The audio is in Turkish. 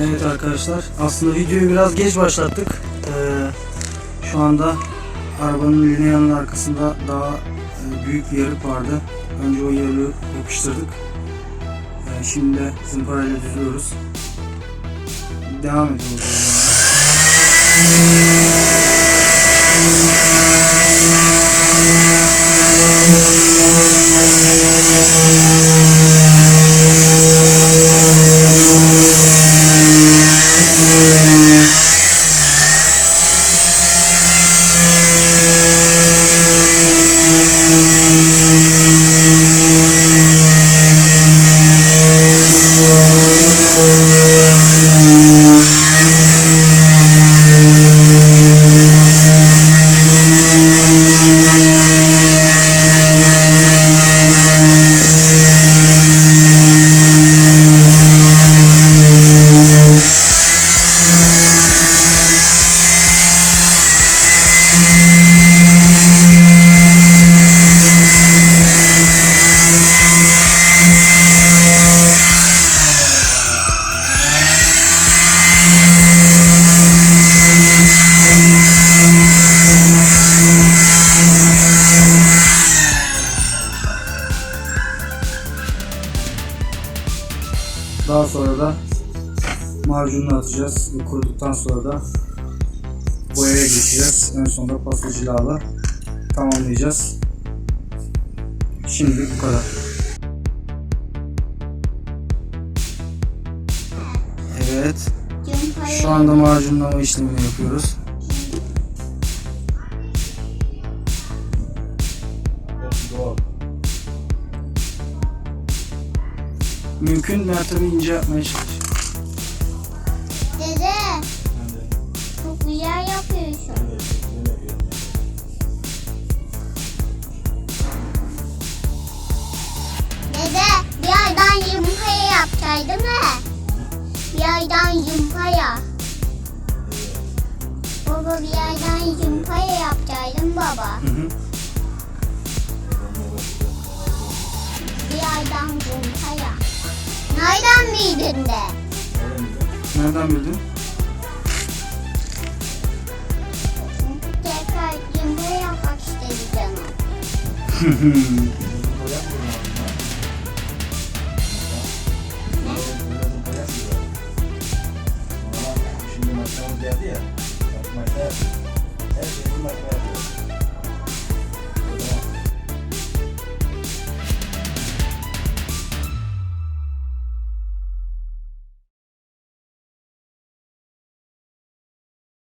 Evet arkadaşlar aslında videoyu biraz geç başlattık. Ee, şu anda arabanın lineyanın arkasında daha e, büyük bir yarık vardı. Önce o yarığı yapıştırdık. Ee, şimdi de zımparayla düzüyoruz. Devam ediyoruz. Daha sonra da macununu atacağız. Bu kuruduktan sonra da boyaya geçeceğiz. En sonunda pasta cilalı tamamlayacağız. Şimdilik bu kadar. Evet. Şu anda macunlama işlemini yapıyoruz. Mümkün mertebe ince yapmaya çalış. Dede çok güzel yapıyorsun. Dede bir aydan yumurtaya yapacaktın mı? Bir aydan yumurtaya. Baba bir aydan yumurtaya yapacaktın baba. Hı hı. Bir aydan yumurtaya. Nereden bildin de? Nereden bildin? Tekrar cimri yapmak. Şimdi makinamız geldi ya. Makinede her şeyi makineye yapıyoruz.